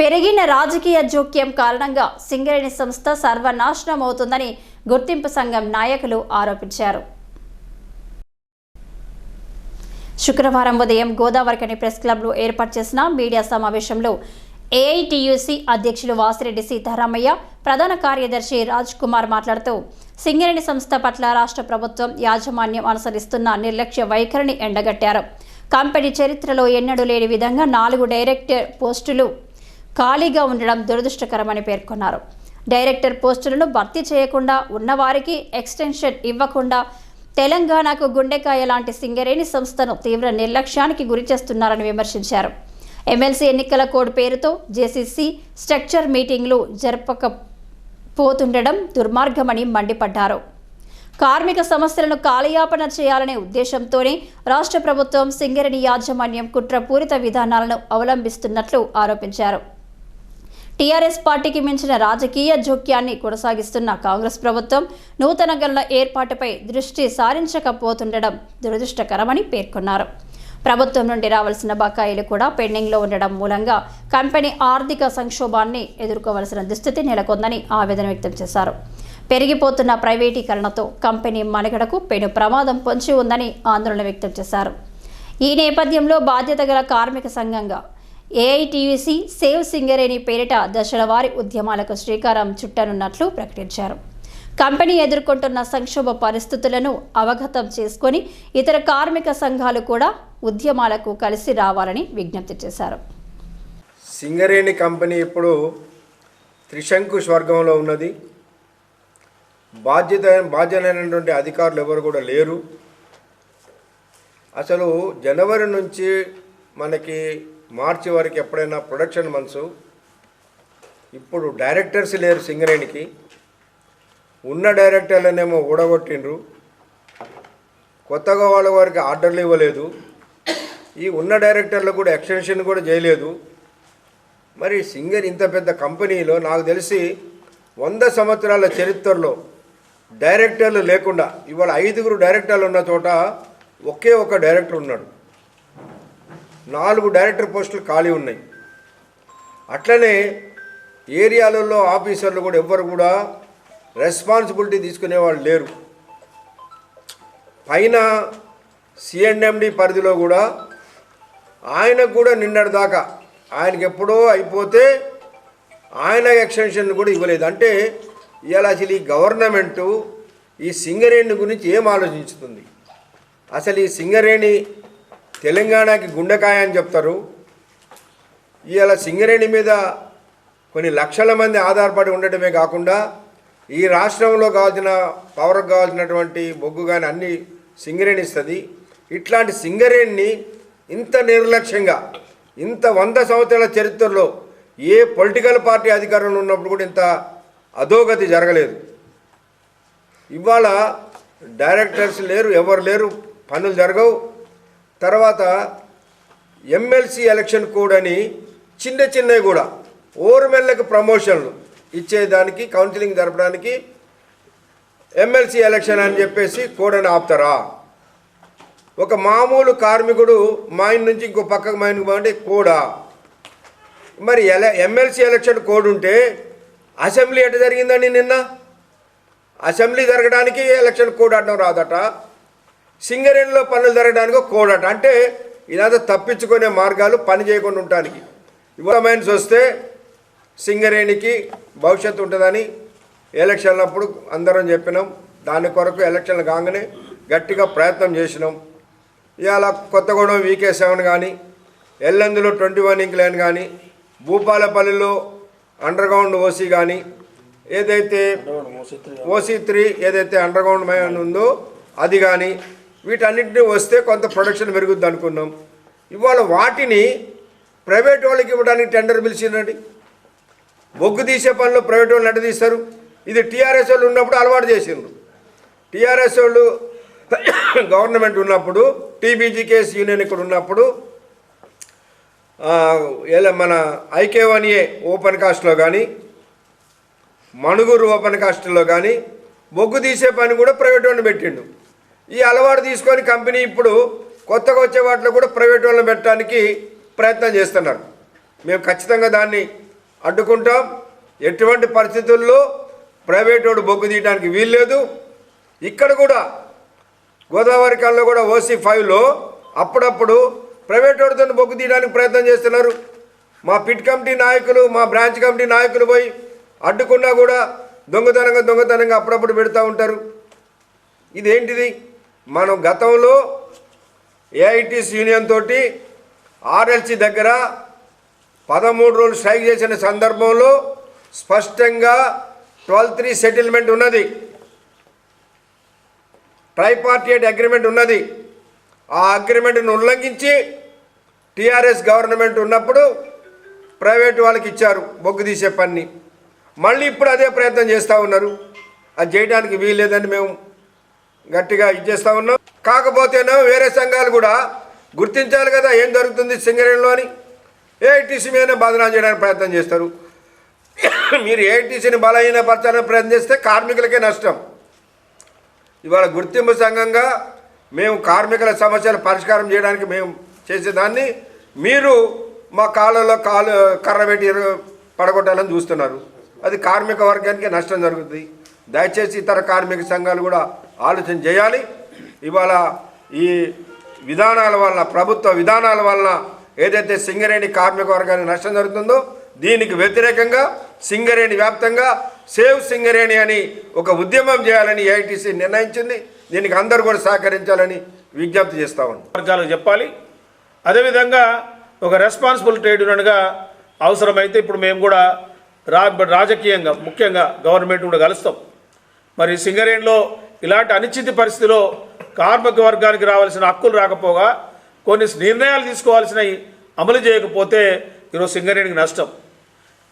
పెరిగిన రాజకీయ జోక్యం కారణంగా సింగరేణి సంస్థ సర్వనాశనం అవుతుందని గుర్తింపు సంఘం నాయకులు ఆరోపించారు. శుక్రవారం ఉదయం గోదావరికని ప్రెస్ క్లబ్లో ఏర్పాటు చేసిన మీడియా సమావేశంలో ఏఐటియుసి అధ్యక్షులు వాసిరెడ్డి సీతారామయ్య ప్రధాన కార్యదర్శి రాజ్ కుమార్ మాట్లాడుతూ సింగరేణి సంస్థ పట్ల రాష్ట్ర ప్రభుత్వం యాజమాన్యం అనుసరిస్తున్న నిర్లక్ష్య వైఖరిని ఎండగట్టారు. కంపెనీ చరిత్రలో ఎన్నడూ లేని విధంగా నాలుగు డైరెక్టర్ పోస్టులు ఖాళీగా ఉండడం దురదృష్టకరమని పేర్కొన్నారు. డైరెక్టర్ పోస్టులను భర్తీ చేయకుండా ఉన్నవారికి ఎక్స్టెన్షన్ ఇవ్వకుండా తెలంగాణకు గుండెకాయ లాంటి సింగరేణి సంస్థను తీవ్ర నిర్లక్ష్యానికి గురిచేస్తున్నారని విమర్శించారు. ఎమ్మెల్సీ ఎన్నికల కోడ్ పేరుతో జేసీసీ స్ట్రక్చర్ మీటింగ్లు జరపకపోతుండడం దుర్మార్గమని మండిపడ్డారు. కార్మిక సమస్యలను కాలయాపన చేయాలనే ఉద్దేశంతోనే రాష్ట్ర ప్రభుత్వం సింగరేణి యాజమాన్యం కుట్రపూరిత విధానాలను అవలంబిస్తున్నట్లు ఆరోపించారు. టీఆర్ఎస్ పార్టీకి మించిన రాజకీయ జోక్యాన్ని కొనసాగిస్తున్న కాంగ్రెస్ ప్రభుత్వం నూతన గనుల ఏర్పాటుపై దృష్టి సారించకపోతుండడం దురదృష్టకరమని పేర్కొన్నారు. ప్రభుత్వం నుండి రావాల్సిన బకాయిలు కూడా పెండింగ్లో ఉండడం మూలంగా కంపెనీ ఆర్థిక సంక్షోభాన్ని ఎదుర్కోవలసిన దుస్థితి నెలకొందని ఆవేదన వ్యక్తం చేశారు. పెరిగిపోతున్న ప్రైవేటీకరణతో కంపెనీ మనుగడకు పెను ప్రమాదం పొంచి ఉందని ఆందోళన వ్యక్తం చేశారు. ఈ నేపథ్యంలో బాధ్యత గల కార్మిక సంఘంగా ఏఐటీయూసీ సేవ్ సింగరేణి పేరిట దశలవారీ ఉద్యమాలకు శ్రీకారం చుట్టనున్నట్లు ప్రకటించారు. కంపెనీ ఎదుర్కొంటున్న సంక్షోభ పరిస్థితులను అవగతం చేసుకొని ఇతర కార్మిక సంఘాలు కూడా ఉద్యమాలకు కలిసి రావాలని విజ్ఞప్తి చేశారు. సింగరేణి కంపెనీ ఇప్పుడు త్రిశంకు స్వర్గంలో ఉన్నది. బాధ్యత బాధ్యమైనటువంటి అధికారులు ఎవరు కూడా లేరు. అసలు జనవరి నుంచి మనకి మార్చి వరకు ఎప్పుడైనా ప్రొడక్షన్ మంత్స్ ఇప్పుడు డైరెక్టర్స్ లేరు సింగరేణికి. ఉన్న డైరెక్టర్లనేమో ఊడగొట్టిండ్రు. కొత్తగా వాళ్ళ వారికి ఆర్డర్లు ఇవ్వలేదు. ఈ ఉన్న డైరెక్టర్లు కూడా ఎక్స్టెన్షన్ కూడా చేయలేదు. మరి సింగర్ ఇంత పెద్ద కంపెనీలో నాకు తెలిసి వంద సంవత్సరాల చరిత్రలో డైరెక్టర్లు లేకుండా ఇవాళ ఐదుగురు డైరెక్టర్లు ఉన్న చోట ఒకే ఒక డైరెక్టర్ ఉన్నాడు. నాలుగు డైరెక్టర్ పోస్టులు ఖాళీ ఉన్నాయి. అట్లనే ఏరియాలలో ఆఫీసర్లు కూడా ఎవ్వరు కూడా రెస్పాన్సిబిలిటీ తీసుకునే వాళ్ళు లేరు. పైన సిఎండ్ఎండి పరిధిలో కూడా ఆయనకు కూడా నిన్నటి దాకా ఆయనకి ఎప్పుడో అయిపోతే ఆయన ఎక్స్టెన్షన్ కూడా ఇవ్వలేదు. అంటే ఇలా అసలు ఈ గవర్నమెంటు ఈ సింగరేణి గురించి ఏం ఆలోచించుతుంది? అసలు ఈ సింగరేణి తెలంగాణకి గుండెకాయ అని చెప్తారు. ఇవాళ సింగరేణి మీద కొన్ని లక్షల మంది ఆధారపడి ఉండటమే కాకుండా ఈ రాష్ట్రంలో కావాల్సిన పవర్కు కావాల్సినటువంటి బొగ్గు కానీ అన్ని సింగరేణి ఇస్తుంది. ఇట్లాంటి సింగరేణిని ఇంత నిర్లక్ష్యంగా ఇంత వంద సంవత్సరాల చరిత్రలో ఏ పొలిటికల్ పార్టీ అధికారంలో ఉన్నప్పుడు కూడా ఇంత అధోగతి జరగలేదు. ఇవాళ డైరెక్టర్స్ లేరు ఎవరు లేరు పనులు జరగవు. తర్వాత ఎమ్మెల్సీ ఎలక్షన్ కోడ్ అని చిన్న చిన్నవి కూడా ఓరుమెల్లకు ప్రమోషన్లు ఇచ్చేదానికి కౌన్సిలింగ్ జరపడానికి ఎమ్మెల్సీ ఎలక్షన్ అని చెప్పేసి కోడ్ అని ఆపుతారా? ఒక మామూలు కార్మికుడు మా ఇంటి నుంచి ఇంకో పక్కకు మా ఇంటికి పోవాలంటే కోడా. మరి ఎల ఎమ్మెల్సీ ఎలక్షన్ కోడ్ ఉంటే అసెంబ్లీ ఎట జరిగిందండి నిన్న? అసెంబ్లీ జరగడానికి ఎలక్షన్ కోడ్ అడ్డం రాదట. సింగరేణిలో పనులు జరగడానికి ఒక కోడ్ అట ఇదంతా తప్పించుకునే మార్గాలు పని చేయకుండా ఉండటానికి. ఇవ్వమైన్స్ వస్తే సింగరేణికి భవిష్యత్తు ఉంటుందని ఎలక్షన్లప్పుడు అందరం చెప్పినాం. దాని కొరకు ఎలక్షన్లు కాగానే గట్టిగా ప్రయత్నం చేసినాం. ఇవాళ కొత్తగూడెం వీకే సెవెన్ కానీ ఎల్లందులో ట్వంటీ వన్ ఇంక్ లైన్ కానీ భూపాలపల్లిలో అండర్ గ్రౌండ్ ఓసీ కానీ ఏదైతే ఓసీ త్రీ ఏదైతే అండర్ గ్రౌండ్ మైన్ ఉందో అది కానీ వీటన్నింటినీ వస్తే కొంత ప్రొడక్షన్ పెరుగుద్ది అనుకున్నాం. ఇవాళ వాటిని ప్రైవేట్ వాళ్ళకి ఇవ్వడానికి టెండర్ పిలిచిందండి. బొగ్గు తీసే పనులు ప్రైవేట్ వాళ్ళు ఎట్ట తీస్తారు. ఇది టీఆర్ఎస్ వాళ్ళు ఉన్నప్పుడు అలవాటు చేసిండ్రు. టీఆర్ఎస్ వాళ్ళు గవర్నమెంట్ ఉన్నప్పుడు టీబీజీకేఎస్ యూనియన్ ఇక్కడ ఉన్నప్పుడు ఎలా మన ఐకే ఓపెన్ కాస్ట్లో కానీ మణుగూరు ఓపెన్ కాస్ట్లో కానీ బొగ్గు తీసే పని కూడా ప్రైవేట్ వాళ్ళు పెట్టిండు ఈ అలవాటు తీసుకొని కంపెనీ ఇప్పుడు కొత్తగా వచ్చే వాటిలో కూడా ప్రైవేట్ వాళ్ళని పెట్టడానికి ప్రయత్నం చేస్తున్నారు. మేము ఖచ్చితంగా దాన్ని అడ్డుకుంటాం. ఎటువంటి పరిస్థితుల్లో ప్రైవేట్ వాడు బొగ్గు తీయడానికి వీల్లేదు. ఇక్కడ కూడా గోదావరి కాలంలో కూడా ఓసీ ఫైవ్లో అప్పుడప్పుడు ప్రైవేట్ వాడితో బొగ్గు తీయడానికి ప్రయత్నం చేస్తున్నారు. మా పిట్ కమిటీ నాయకులు మా బ్రాంచ్ కమిటీ నాయకులు పోయి అడ్డుకున్నా కూడా దొంగతనంగా దొంగతనంగా అప్పుడప్పుడు పెడతా ఉంటారు. ఇదేంటిది? మనం గతంలో ఏఐటీస్ యూనియన్ తోటి ఆర్ఎల్సి దగ్గర పదమూడు రోజులు స్ట్రైక్ చేసిన సందర్భంలో స్పష్టంగా ట్వెల్వ్ త్రీ సెటిల్మెంట్ ఉన్నది. ట్రైపార్టియేట్ అగ్రిమెంట్ ఉన్నది. ఆ అగ్రిమెంట్ను ఉల్లంఘించి టీఆర్ఎస్ గవర్నమెంట్ ఉన్నప్పుడు ప్రైవేట్ వాళ్ళకి ఇచ్చారు బొగ్గు తీసే పని మళ్ళీ ఇప్పుడు అదే ప్రయత్నం చేస్తూ ఉన్నారు. అది చేయడానికి వీల్లేదని మేము గట్టిగా ఇచ్చేస్తా ఉన్నాం. కాకపోతేనో వేరే సంఘాలు కూడా గుర్తించాలి కదా ఏం జరుగుతుంది సింగరేణిలో అని. ఏఐటీసీ మీద బదనాలు చేయడానికి ప్రయత్నం చేస్తారు. మీరు ఏఐటీసీని బలహీనపరచాలని ప్రయత్నం చేస్తే కార్మికులకే నష్టం. ఇవాళ గుర్తింపు సంఘంగా మేము కార్మికుల సమస్యలు పరిష్కారం చేయడానికి మేము చేసేదాన్ని మీరు మా కాళ్ళలో కాలు కర్ర పెట్టి పడగొట్టాలని చూస్తున్నారు. అది కార్మిక వర్గానికి నష్టం జరుగుతుంది దయచేసి ఇతర కార్మిక సంఘాలు కూడా ఆలోచన చేయాలి. ఇవాళ ఈ విధానాల వల్ల ప్రభుత్వ విధానాల వలన ఏదైతే సింగరేణి కార్మిక వర్గానికి నష్టం జరుగుతుందో దీనికి వ్యతిరేకంగా సింగరేణి వ్యాప్తంగా సేవ్ సింగరేణి అని ఒక ఉద్యమం చేయాలని ఏఐటీసీ నిర్ణయించింది. దీనికి అందరూ కూడా సహకరించాలని విజ్ఞప్తి చేస్తా ఉన్నాం. వర్గాలకు చెప్పాలి. అదేవిధంగా ఒక రెస్పాన్సిబుల్ ట్రేడ్ యూనియన్గా అవసరమైతే ఇప్పుడు మేము కూడా రా రాజకీయంగా ముఖ్యంగా గవర్నమెంట్ కూడా కలుస్తాం. మరి సింగరేణిలో ఇలాంటి అనిశ్చిత పరిస్థితిలో కార్మిక వర్గానికి రావాల్సిన హక్కులు రాకపోగా కొన్ని నిర్ణయాలు తీసుకోవాల్సినవి అమలు చేయకపోతే ఈరోజు సింగరేణికి నష్టం.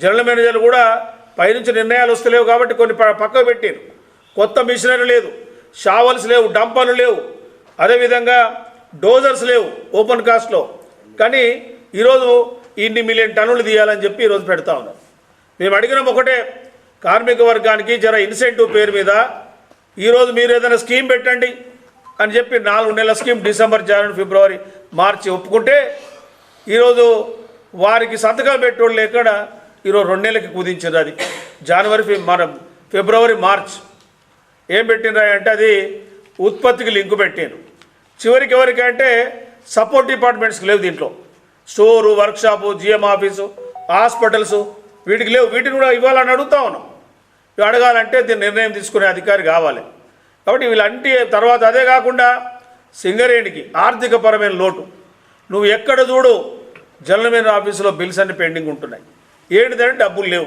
జనరల్ మేనేజర్లు కూడా పైనుంచి నిర్ణయాలు వస్తలేవు కాబట్టి కొన్ని ప- పక్కకు పెట్టారు. కొత్త మిషనరీ లేదు షావల్స్ లేవు డంపర్లు లేవు. అదేవిధంగా డోజర్స్ లేవు ఓపెన్ కాస్ట్లో. కానీ ఈరోజు ఇన్ని మిలియన్ టన్నులు తీయాలని చెప్పి ఈరోజు పెడతా ఉన్నాం మేము అడిగినాం ఒకటే కార్మిక వర్గానికి జర ఇన్సెంటివ్ పేరు మీద ఈరోజు మీరు ఏదైనా స్కీమ్ పెట్టండి అని చెప్పి నాలుగు నెలల స్కీమ్ డిసెంబర్ జనవరి ఫిబ్రవరి మార్చి ఒప్పుకుంటే ఈరోజు వారికి సంతకాలు పెట్టేవాళ్ళు లేకుండా ఈరోజు రెండు నెలలకి కుదించారు అది. జనవరి ఫిబ్ ఫిబ్రవరి మార్చ్ ఏం పెట్టినరా అంటే అది ఉత్పత్తికి లింకు పెట్టాను చివరికి ఎవరికంటే సపోర్ట్ డిపార్ట్మెంట్స్కి లేవు దీంట్లో. Store workshop GM office hospitals వీటికి లేవు. వీటిని కూడా ఇవ్వాలని అడుగుతా ఉన్నాం. ఇవి అడగాలంటే దీన్ని నిర్ణయం తీసుకునే అధికారి కావాలి. కాబట్టి వీళ్ళంటి తర్వాత అదే కాకుండా సింగరేణికి ఆర్థికపరమైన లోటు. నువ్వు ఎక్కడ చూడు జనరల్ మేనేజర్ ఆఫీసులో బిల్స్ అన్ని పెండింగ్ ఉంటున్నాయి. ఏంటిదంటే డబ్బులు లేవు.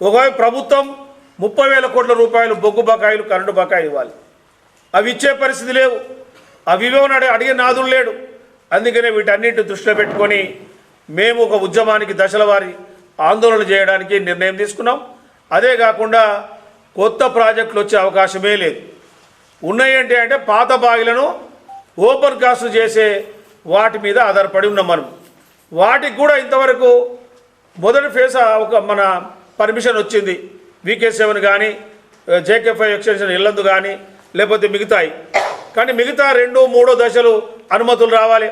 ఒకవైపు ప్రభుత్వం ముప్పై వేల కోట్ల రూపాయలు బొగ్గు బకాయిలు కరెంటు బకాయి ఇవ్వాలి. అవి ఇచ్చే పరిస్థితి లేవు. అవి ఇవ్వని అడిగే అడిగే నాదులు లేడు. అందుకనే వీటన్నిటి దృష్టిలో పెట్టుకొని మేము ఒక ఉద్యమానికి దశల వారి ఆందోళన చేయడానికి నిర్ణయం తీసుకున్నాం. అదే కాకుండా కొత్త ప్రాజెక్టులు వచ్చే అవకాశమే లేదు. ఉన్నాయి ఏంటి అంటే పాత బావిలను ఓపెన్ కాస్ట్ చేసే వాటి మీద ఆధారపడి ఉన్నాం మనం. వాటికి కూడా ఇంతవరకు మొదటి ఫేజ్ ఒక మన పర్మిషన్ వచ్చింది. వీకే సెవెన్ కానీ జేకే ఫైవ్ ఎక్స్టెన్షన్ ఇల్లందు కానీ లేకపోతే మిగతాయి. కానీ మిగతా రెండు మూడో దశలు అనుమతులు రావాలి.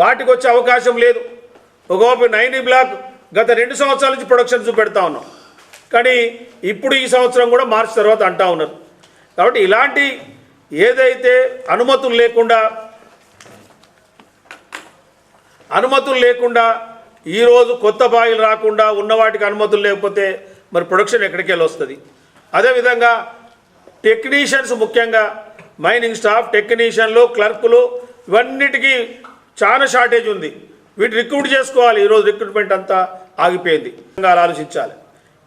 వాటికి వచ్చే అవకాశం లేదు. ఒకవైపు నైన్ బ్లాక్ గత రెండు సంవత్సరాల నుంచి ప్రొడక్షన్ చూపెడతా ఉన్నాం. కానీ ఇప్పుడు ఈ సంవత్సరం కూడా మార్చి తర్వాత అంటా ఉన్నారు. కాబట్టి ఇలాంటి ఏదైతే అనుమతులు లేకుండా అనుమతులు లేకుండా ఈరోజు కొత్త బాయిలు రాకుండా ఉన్న వాటికి అనుమతులు లేకపోతే మరి ప్రొడక్షన్ ఎక్కడికి వెళ్ళి వస్తుంది అదేవిధంగా టెక్నీషియన్స్ ముఖ్యంగా మైనింగ్ స్టాఫ్ టెక్నీషియన్లు క్లర్కులు ఇవన్నిటికీ చాలా షార్టేజ్ ఉంది. వీటి రిక్రూట్ చేసుకోవాలి ఈరోజు రిక్రూట్మెంట్ అంతా. ఆగిపోయింది. ఆలోచించాలి.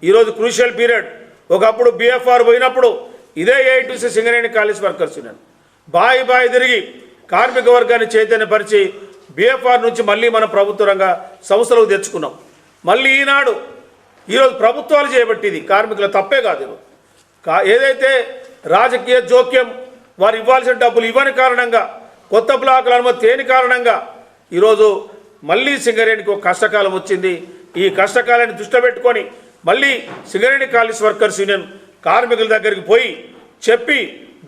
ఈరోజు క్రూషియల్ పీరియడ్. ఒకప్పుడు బిఎఫ్ఆర్ పోయినప్పుడు ఇదే AITC Singareni college workers union. బాయి బాయి తిరిగి కార్మిక వర్గాన్ని చైతన్యపరిచి బిఎఫ్ఆర్ నుంచి మళ్ళీ మన ప్రభుత్వ రంగ సంస్థలకు తెచ్చుకున్నాం. మళ్ళీ ఈనాడు ఈరోజు ప్రభుత్వాలు చేయబట్టిది కార్మికుల తప్పే కాదు కా ఏదైతే రాజకీయ జోక్యం వారు ఇవ్వాల్సిన డబ్బులు ఇవ్వని కారణంగా కొత్త బ్లాకుల అనుమతి తేని కారణంగా ఈరోజు మళ్ళీ సింగరేణికి ఒక కష్టకాలం వచ్చింది. ఈ కష్టకాలాన్ని దృష్టిలో పెట్టుకొని మళ్ళీ సింగరేణి కాలేజ్ వర్కర్స్ యూనియన్ కార్మికుల దగ్గరికి పోయి చెప్పి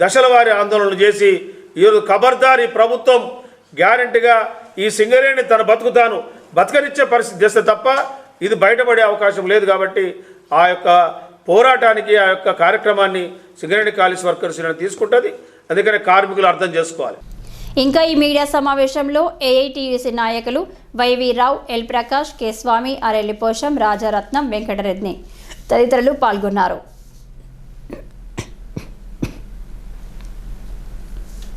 దశల వారి ఆందోళనలు చేసి ఈరోజు ఖబర్దారి ప్రభుత్వం గ్యారంటీగా ఈ సింగరేణి తన బతుకుతాను బతకనిచ్చే పరిస్థితి చేస్తే తప్ప ఇది బయటపడే అవకాశం లేదు కాబట్టి ఆ యొక్క పోరాటానికి ఆ యొక్క కార్యక్రమాన్ని సింగరేణి కాలేజ్ వర్కర్స్ యూనియన్ తీసుకుంటుంది. అందుకనే కార్మికులు అర్థం చేసుకోవాలి. ఇంకా ఈ మీడియా సమావేశంలో ఏఐటీయూసీ నాయకులు YV Rao L Prakash K Swamy Arelliposham Rajaratnam Venkataratni తదితరులు పాల్గొన్నారు.